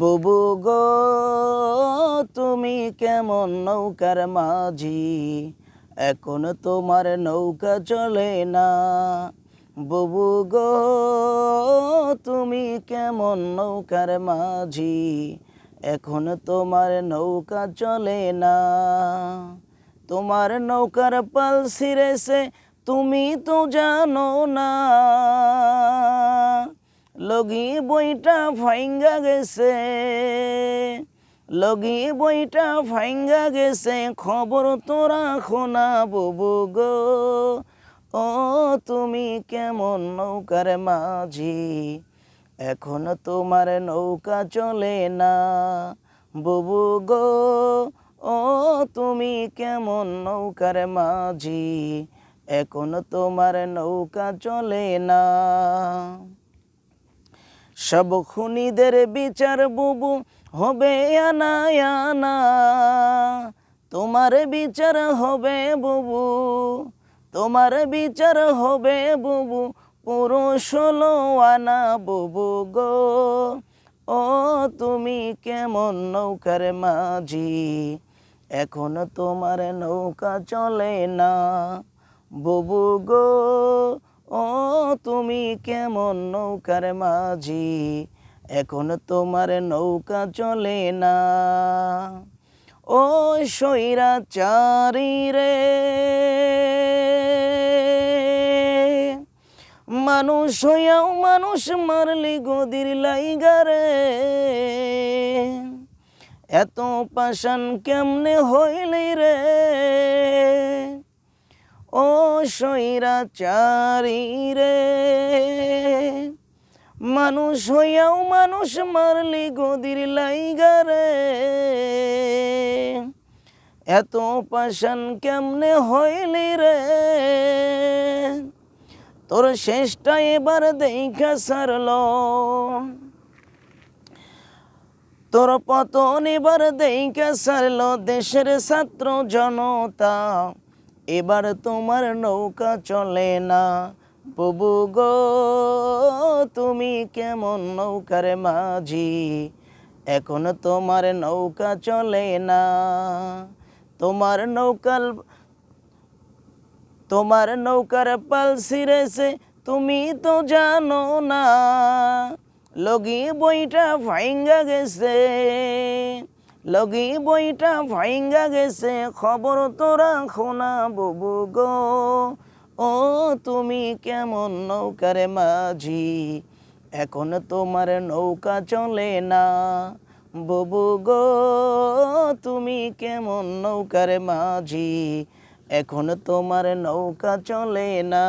বুবু গো, তুমি কেমন নৌকার মাঝি? এখন তোমার নৌকা চলে না। বুবু গো, তুমি কেমন নৌকার মাঝি? এখন তোমার নৌকা চলে না। তোমার নৌকার পাল ছিঁড়েছে, তুমি তো জানো না। লগি বইটা ফাইঙ্গা গেছে। লগি বইটা ফাইঙ্গা গেছে, খবর তোরা খোনা বুবু গো। ও, তুমি কেমন নৌকার মাঝি? এখন তোমার নৌকা চলে না বুবু গো। ও, তুমি কেমন নৌকার মাঝি? এখন তোমার নৌকা চলে না। সব খুনিদের বিচার বুবু হবে আনা আনা। তোমার বিচার হবে বুবু, তোমার বিচার হবে বুবু, পুরুষ হলো আনা বুবু গো। ও, তুমি কেমন নৌকার মাঝি, এখন তোমার নৌকা চলে না বুবু গো। ও, তুমি কেমন নৌকার মাঝি? এখন তোমার নৌকা চলে না। ও সৈরা চারি রে। মানুষ হইয়াও মানুষ মারলি গদির লাইগারে এত পাশান কেমনে হইলি রে? ও সৈরা চারি রে। মানুষ হইয়াও মানুষ মারলি গদির লাইগারে এত পাশান কেমনে হইলি রে? তোর শেষটা এবার দেখা সারল। তোর পতন এবার দেখা সারল দেশের ছাত্র জনতা। এবার তোমার নৌকা চলে না। বুবু গো, তুমি কেমন নৌকার মাঝি? এখন তোমার নৌকা চলে না। তোমার নৌকার তোমার নৌকার পাল ছিঁড়েছে, তুমি তো জানো না। লগি বইটা ফাইঙ্গা গেছে। লগি বইটা ভাইঙ্গা গেছে, খবর তোরা খোনা বুবু গো। ও, তুমি কেমন নৌকার মাঝি, এখন তোমার নৌকা চলে না। বুবু গো, তুমি কেমন নৌকার মাঝি, এখন তোমার নৌকা চলে না।